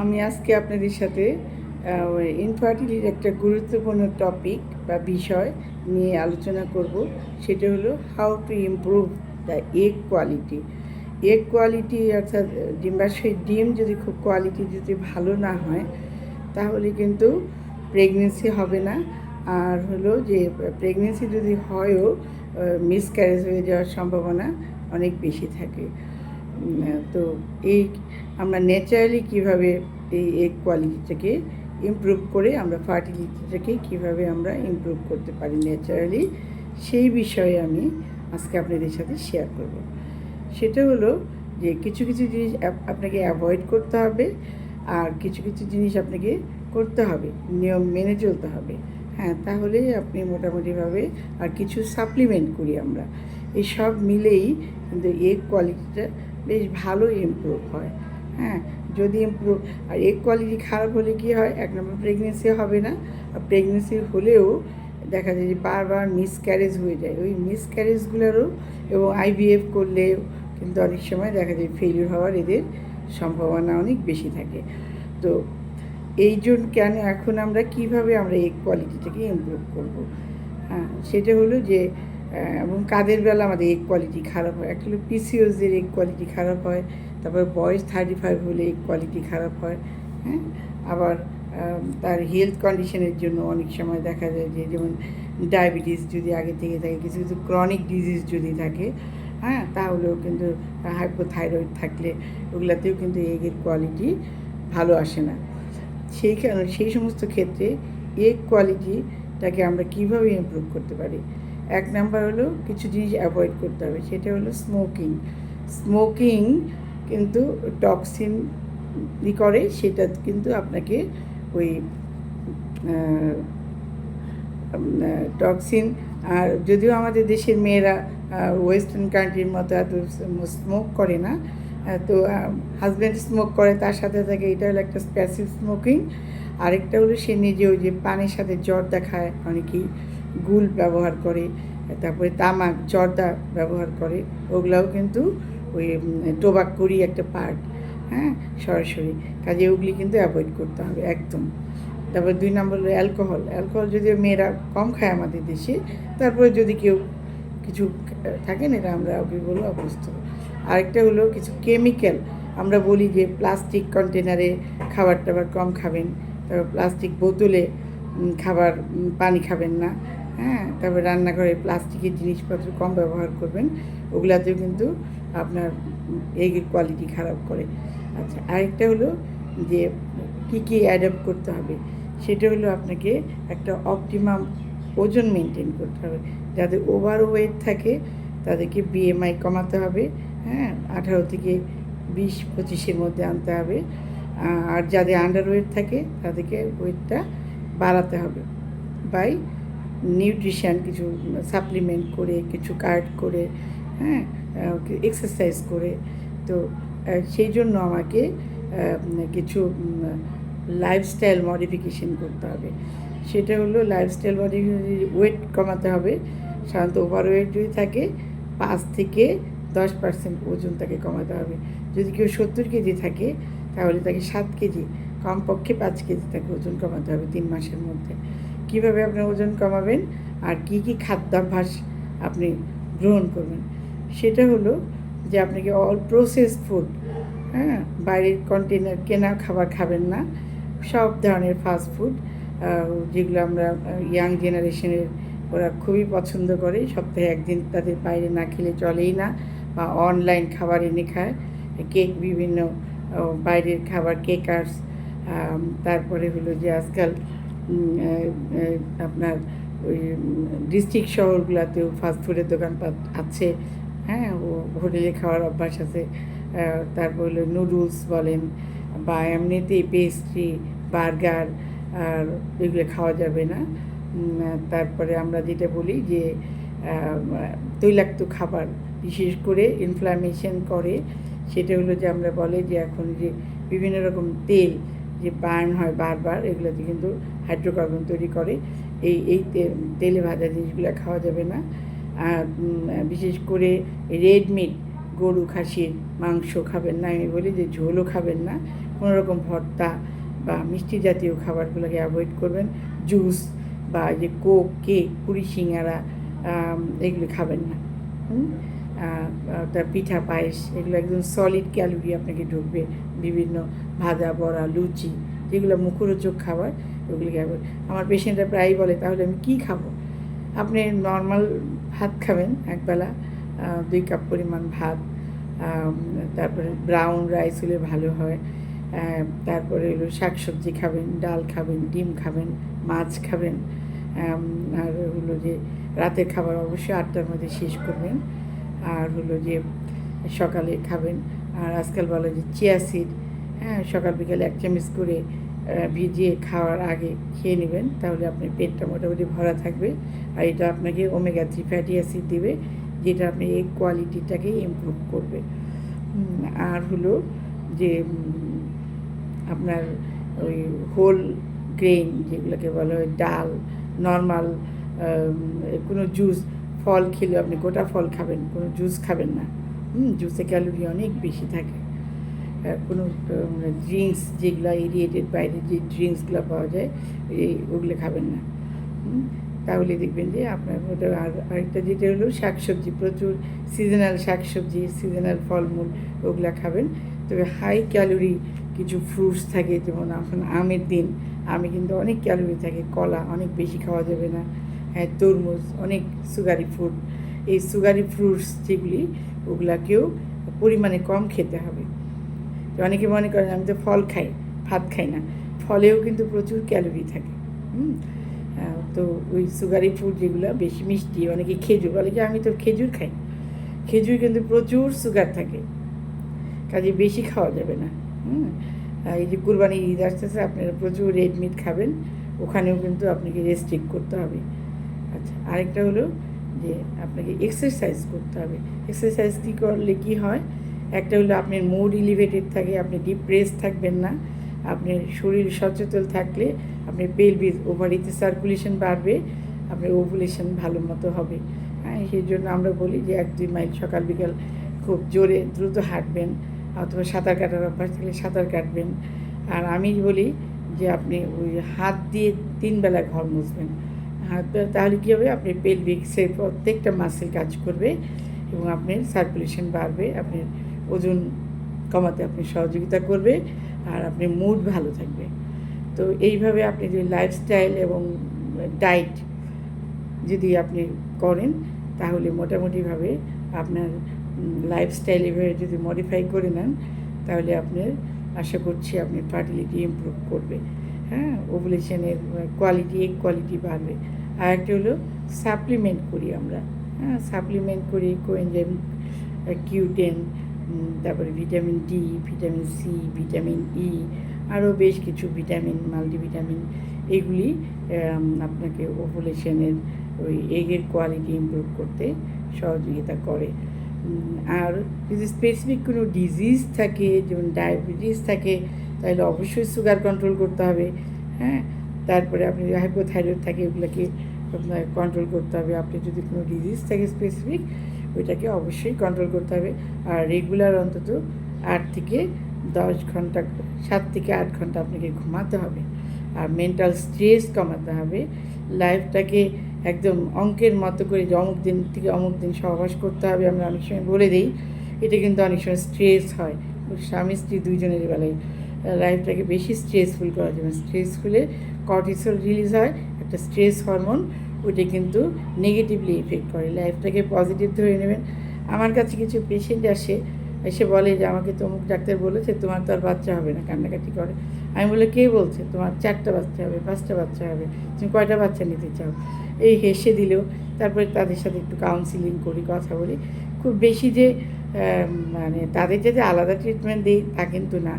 আমি আজকে আপনাদের সাথে ইনফার্টিলিটির একটা গুরুত্বপূর্ণ টপিক বা বিষয় নিয়ে আলোচনা করব। সেটা হলো how to improve the egg quality egg quality অর্থাৎ ডিম্বাশয়ের ডিম যদি খুব কোয়ালিটি যদি ভালো না হয়, তাহলে কিন্তু প্রেগনেন্সি হবে না। আর হলো যে প্রেগনেন্সি যদি হয়ও মিসক্যারেজ হয়ে যাওয়ার সম্ভাবনা অনেক বেশি থাকে। তো এই আমরা ন্যাচারালি কীভাবে এই এগ কোয়ালিটিটাকে ইমপ্রুভ করে আমরা ফার্টিলিটিটাকে কীভাবে আমরা ইমপ্রুভ করতে পারি ন্যাচারালি সেই বিষয়ে আমি আজকে আপনাদের সাথে শেয়ার করব। সেটা হলো যে কিছু কিছু জিনিস আপনাকে অ্যাভয়েড করতে হবে আর কিছু কিছু জিনিস আপনাকে করতে হবে, নিয়ম মেনে চলতে হবে। হ্যাঁ তাহলে আপনি মোটামুটিভাবে আর কিছু সাপ্লিমেন্ট করি আমরা। এই সব মিলেই কিন্তু এগ কোয়ালিটিটা বেশ ভালো ইমপ্রুভ হয়। হ্যাঁ যদি এগ কোয়ালিটি খারাপ হলে কী হয়? এক নম্বর প্রেগনেন্সি হবে না। আর প্রেগনেন্সি হলেও দেখা যায় যে বারবার মিসক্যারেজ হয়ে যায়। ওই মিসক্যারেজগুলোরও এবং আইভিএফ করলে কিন্তু অনেক সময় দেখা যায় ফেলিওর হওয়ার এদের সম্ভাবনা অনেক বেশি থাকে। তো এই জন্য কেন এখন আমরা কীভাবে আমরা এই কোয়ালিটিটাকে ইমপ্রুভ করব? হ্যাঁ সেটা হলো যে এবং কাদের বেলা আমাদের এই কোয়ালিটি খারাপ হয়? একটা হলো পিসিওসদের এই কোয়ালিটি খারাপ হয়। তারপর বয়স থার্টি ফাইভ হলে কোয়ালিটি খারাপ হয় হ্যাঁ? আবার তার হেলথ কন্ডিশনের জন্য অনেক সময় দেখা যায় যে, যেমন ডায়াবেটিস যদি আগে থেকে থাকে, কিছু কিছু ক্রনিক ডিজিজ যদি থাকে হ্যাঁ? তাহলেও কিন্তু হাইপোথাইরয়েড থাকলে ওগুলাতেও কিন্তু এগের কোয়ালিটি ভালো আসে না। সেই কারণে সেই সমস্ত ক্ষেত্রে এগ কোয়ালিটিটাকে আমরা কীভাবে ইমপ্রুভ করতে পারি? এক নাম্বার হলো কিছু জিনিস অ্যাভয়েড করতে হবে, সেটা হলো স্মোকিং স্মোকিং কিন্তু টক্সিন ই করে, সেটা কিন্তু আপনাকে ওই টক্সিন আর যদিও আমাদের দেশের মেয়েরা ওয়েস্টার্ন কান্ট্রির মতো এত স্মোক করে না তো হাজব্যান্ড স্মোক করে, তার সাথে থাকে, এটা হলো একটা স্প্যাসিভ স্মোকিং আরেকটা হলো সে নিজে ওই যে পানির সাথে জ্বর দেখায়, অনেকেই গুল ব্যবহার করে, তারপরে তামাক, জর্দা ব্যবহার করে, ওগুলাও কিন্তু ওই টোবাক্করই একটা পার্ট হ্যাঁ সরাসরি। কাজে ওগুলি কিন্তু অ্যাভয়েড করতে হবে, একদম। তারপর দুই নম্বর হলো অ্যালকোহল অ্যালকোহল যদিও মেয়েরা কম খায় আমাদের দেশে, তারপরে যদি কেউ কিছু থাকে না, এটা আমরা ওকে বলব অভ্যস্ত আরেকটা হলো কিছু কেমিক্যাল আমরা বলি যে প্লাস্টিক কন্টেনারে খাবার টাবার কম খাবেন, তারপর প্লাস্টিক বোতলে খাবার পানি খাবেন না। হ্যাঁ তারপর রান্নাঘরে প্লাস্টিকের জিনিসপত্র কম ব্যবহার করবেন, ওগুলাতেও কিন্তু আপনার এগের কোয়ালিটি খারাপ করে। আচ্ছা আরেকটা হলো যে কী কী অ্যাডাপ্ট করতে হবে, সেটা হলো আপনাকে একটা অপটিমাম ওজন মেনটেন করতে হবে যাদের ওভার ওয়েট থাকে, তাদেরকে বিএমআই কমাতে হবে হ্যাঁ আঠারো থেকে বিশ, পঁচিশের মধ্যে আনতে হবে আর যাদের আন্ডার ওয়েট থাকে, তাদেরকে ওয়েটটা বাড়াতে হবে বাই নিউট্রিশন কিছু সাপ্লিমেন্ট করে, কিছু কার্ড করে হ্যাঁ? এক্সারসাইজ করে। তো সেই জন্য আমাকে কিছু লাইফস্টাইল মডিফিকেশন করতে হবে। সেটা হলো লাইফস্টাইল মডিফিকেশন ওয়েট কমাতে হবে। সাধারণত ওভার ওয়েট যদি থাকে, পাঁচ থেকে দশ পার্সেন্ট ওজন তাকে কমাতে হবে। যদি কেউ সত্তর কেজি থাকে, তাহলে তাকে সাত কেজি, কমপক্ষে পাঁচ কেজি তাকে ওজন কমাতে হবে তিন মাসের মধ্যে। কীভাবে আপনার ওজন কমাবেন আর কি কি খাদ্যাভ্যাস আপনি গ্রহণ করবেন। সেটা হলো যে আপনাকে অল প্রসেস ফুড হ্যাঁ? বাইরের কন্টেনার কেনা খাবার খাবেন না। সব ধরনের ফাস্ট ফুড যেগুলো আমরা ইয়াং জেনারেশনের ওরা খুবই পছন্দ করে। সপ্তাহে একদিন তাদের বাইরে না খেলে চলেই না বা অনলাইন খাবার এনে খায়। কেক বিভিন্ন বাইরের খাবার কেকার্স তারপরে হলো যে আজকাল আপনার ওই, ডিস্ট্রিক্ট শহরগুলোতেও ফাস্টফুডের দোকানপাট আছে। হ্যাঁ ও, হোটেলে খাওয়ার অভ্যাস আছে। তারপর হলো নুডলস বলেন বা এমনিতেই পেস্ট্রি বার্গার আর এগুলো খাওয়া যাবে না। তারপরে আমরা যেটা বলি যে তৈলাক্ত খাবার বিশেষ করে ইনফ্লামেশন করে, সেটা হলো যে আমরা বলে যে এখন যে বিভিন্ন রকম তেল যে বার্ন হয় বারবার, এগুলোতে কিন্তু হাইড্রোকার্বন তৈরি করে। এই এই তেলে ভাজা জিনিসগুলো খাওয়া যাবে না। আর বিশেষ করে রেড মিট, গরু খাসির মাংস খাবেন না আমি বলি, যে ঝোলও খাবেন না। কোনো রকম ভর্তা বা মিষ্টি জাতীয় খাবারগুলোকে অ্যাভয়েড করবেন। জুস বা যে কোক, কেক, পুরি, সিঙ্গারা এগুলো খাবেন না। হুম? পিঠা, পায়েস, এগুলো একদম সলিড ক্যালোরি আপনাকে ঢুকবে। বিভিন্ন ভাজা, বড়া, লুচি, যেগুলো মুখরোচক খাবার, ওগুলিকে অ্যাভয়েড আমার পেশেন্টরা প্রায়ই বলে, তাহলে আমি কী খাব? আপনি নর্মাল ভাত খাবেন একবেলা দুই কাপ পরিমাণ ভাত তারপরে ব্রাউন রাইস হলে ভালো হয় তারপরে হলো শাকসবজি খাবেন, ডাল খাবেন, ডিম খাবেন, মাছ খাবেন আর হলো যে রাতের খাবার অবশ্যই আটটার মধ্যে শেষ করবেন। আর হলো যে সকালে খাবেন। আর আজকাল বলে যে চিয়া সিড হ্যাঁ সকাল বিকালে এক চামচ করে ভিজিয়ে খাওয়ার আগে খেয়ে নেবেন, তাহলে আপনার পেটটা মোটামুটি ভরা থাকবে। আর এটা আপনাকে ওমেগা থ্রি ফ্যাটি অ্যাসিড দেবে, যেটা আপনি এই কোয়ালিটিটাকে ইমপ্রুভ করবে। আর হলো যে আপনার ওই হোল গ্রেন যেগুলোকে বলা হয় ডাল নর্মাল কোনো জুস ফল খেলে আপনি গোটা ফল খাবেন কোনো জুস খাবেন না। হুম জুসে ক্যালোরি অনেক বেশি থাকে। আহ, কোনো ড্রিঙ্কস যেগুলো এরিয়েটেড বাইরে যে ড্রিঙ্কসগুলো পাওয়া যায় এই ওগুলো খাবেন না। তাহলে দেখবেন যে আপনার ওটা আর আরেকটা যেটা হলো শাকসবজি প্রচুর সিজনাল শাকসবজি সিজনাল ফলমূল ওগুলো খাবেন। তবে হাই ক্যালোরি কিছু ফ্রুটস থাকে যেমন এখন আমের দিন আমে কিন্তু অনেক ক্যালোরি থাকে কলা অনেক বেশি খাওয়া যাবে না। হ্যাঁ তরমুজ, অনেক সুগারি ফুড এই সুগারি ফ্রুটস যেগুলি, ওগুলাকেও পরিমাণে কম খেতে হবে। তো অনেকে মনে করেন, আমি তো ফল খাই, ভাত খাই না। ফলেও কিন্তু প্রচুর ক্যালোরি থাকে। হুম? তো ওই সুগারি ফুড যেগুলো বেশি মিষ্টি, অনেকে খেজুর বলে আমি তো খেজুর খাই। খেজুর কিন্তু প্রচুর সুগার থাকে। কাজে বেশি খাওয়া যাবে না। হুম? এই যে কুরবানি ঈদ আসতেছে, আপনারা প্রচুর রেড মিট খাবেন। ওখানেও কিন্তু আপনাকে রেস্ট্রিক্ট করতে হবে। আচ্ছা আরেকটা হলো যে আপনাকে এক্সারসাইজ করতে হবে। এক্সারসাইজ কী করলে কি হয়? একটা হলো আপনার মুড ইলিভেটেড থাকে, আপনি ডিপ্রেস থাকবেন না, আপনার শরীর সচেতন থাকলে আপনার পেলভিস ওভারিতে সার্কুলেশন বাড়বে, আপনার ওভুলেশন ভালো মতো হবে। হ্যাঁ সেই জন্য আমরা বলি যে এক দুই মাইল সকাল বিকাল খুব জোরে দ্রুত হাঁটবেন, অথবা সাঁতার কাটার অভ্যাস থাকলে সাঁতার কাটবেন। আর আমি বলি যে আপনি ওই হাত দিয়ে তিনবেলা ঘর মুছবেন। তাহলে কী হবে? আপনি পেলভিক্সের প্রত্যেকটা মাসেল কাজ করবে এবং আপনার সার্কুলেশন বাড়বে, আপনার ওজন কমাতে আপনি সহযোগিতা করবে আর আপনি মুড ভালো থাকবে। তো এইভাবে আপনি যে লাইফস্টাইল এবং ডায়েট যদি আপনি করেন, তাহলে মোটামুটিভাবে আপনার লাইফস্টাইল এভাবে যদি মডিফাই করে নেন, তাহলে আপনার, আশা করছি আপনি ফার্টিলিটি ইমপ্রুভ করবে। হ্যাঁ? ওভুলেশনের কোয়ালিটি এক কোয়ালিটি বাড়বে। আর একটা হলো সাপ্লিমেন্ট করি আমরা। হ্যাঁ সাপ্লিমেন্ট করি, কোয়েনজাইম কিউটেন তারপরে vitamin D vitamin C vitamin E আরও বেশ কিছু ভিটামিন মাল্টিভিটামিন এগুলি আপনাকে ওভুলেশনের ওই এগের কোয়ালিটি ইম্প্রুভ করতে সহযোগিতা করে। আর যদি স্পেসিফিক কোনো ডিজিজ থাকে, যেমন ডায়াবেটিস থাকে, তাহলে অবশ্যই সুগার কন্ট্রোল করতে হবে। হ্যাঁ তারপরে আপনি হাইপোথাইরয়েড থাকে, ওগুলোকে আপনার কন্ট্রোল করতে হবে। আপনি যদি কোনো ডিজিজ থাকে স্পেসিফিক ওইটাকে অবশ্যই কন্ট্রোল করতে হবে। আর রেগুলার অন্তত আট থেকে দশ ঘণ্টা, সাত থেকে আট ঘণ্টা আপনাকে ঘুমাতে হবে। আর মেন্টাল স্ট্রেস কমাতে হবে। লাইফটাকে একদম অঙ্কের মতো করে যে অমুক দিন থেকে অমুক দিন সহবাস করতে হবে, আমরা অনেক সময় বলে দিই। এটা কিন্তু অনেক সময় স্ট্রেস হয়। স্বামী স্ত্রী দুইজনের বেলায় লাইফটাকে বেশি স্ট্রেসফুল করা যাবে স্ট্রেসফুলে কর্টিসল রিলিজ হয়, একটা স্ট্রেস হরমোন ওইটা কিন্তু নেগেটিভলি ইফেক্ট করে। লাইফটাকে পজিটিভ ধরে নেবেন। আমার কাছে কিছু পেশেন্ট আসে, এসে বলে যে, আমাকে তো অমুক ডাক্তার বলেছে, তোমার তো আর বাচ্চা হবে না, কান্নাকাটি করে। আমি বলে, কে বলছে? তোমার চারটা বাচ্চা হবে, পাঁচটা বাচ্চা হবে, তুমি কয়টা বাচ্চা নিতে চাও? এই হেসে দিলেও তারপরে তাদের সাথে একটু কাউন্সিলিং করি, কথা বলি। খুব বেশি যে মানে তাদের যাতে আলাদা ট্রিটমেন্ট দিই, তা কিন্তু না।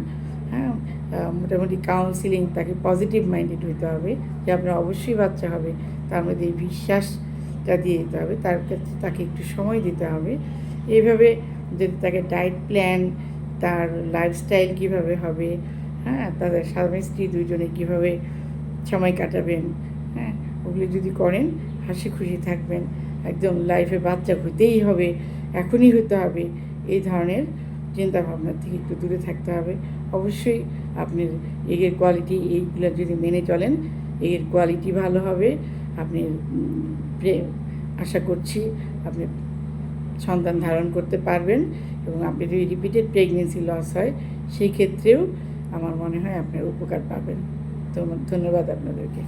মোটামুটি কাউন্সিলিং তাকে পজিটিভ মাইন্ডেড হতে হবে, যে আপনার অবশ্যই বাচ্চা হবে, তার মধ্যে এই বিশ্বাসটা দিয়ে দিতে হবে, তার কাছে তাকে একটু সময় দিতে হবে। এইভাবে যদি তাকে ডায়েট প্ল্যান তার লাইফস্টাইল কীভাবে হবে হ্যাঁ তাদের স্বামী স্ত্রী দুজনে কীভাবে সময় কাটাবেন হ্যাঁ ওগুলি যদি করেন, হাসি খুশি থাকবেন, একদম লাইফে বাচ্চা হতেই হবে, এখনই হতে হবে, এই ধরনের চিন্তা ভাবনা থেকে একটু দূরে থাকতে হবে। অবশ্যই আপনি এগের কোয়ালিটি এইগুলো যদি মেনে চলেন, এগের কোয়ালিটি ভালো হবে। আপনি আশা করছি আপনি সন্তান ধারণ করতে পারবেন এবং আপনি যদি রিপিটেড প্রেগনেন্সি লস হয়, সেই ক্ষেত্রেও আমার মনে হয় আপনার উপকার পাবেন। তো ধন্যবাদ আপনাদেরকে।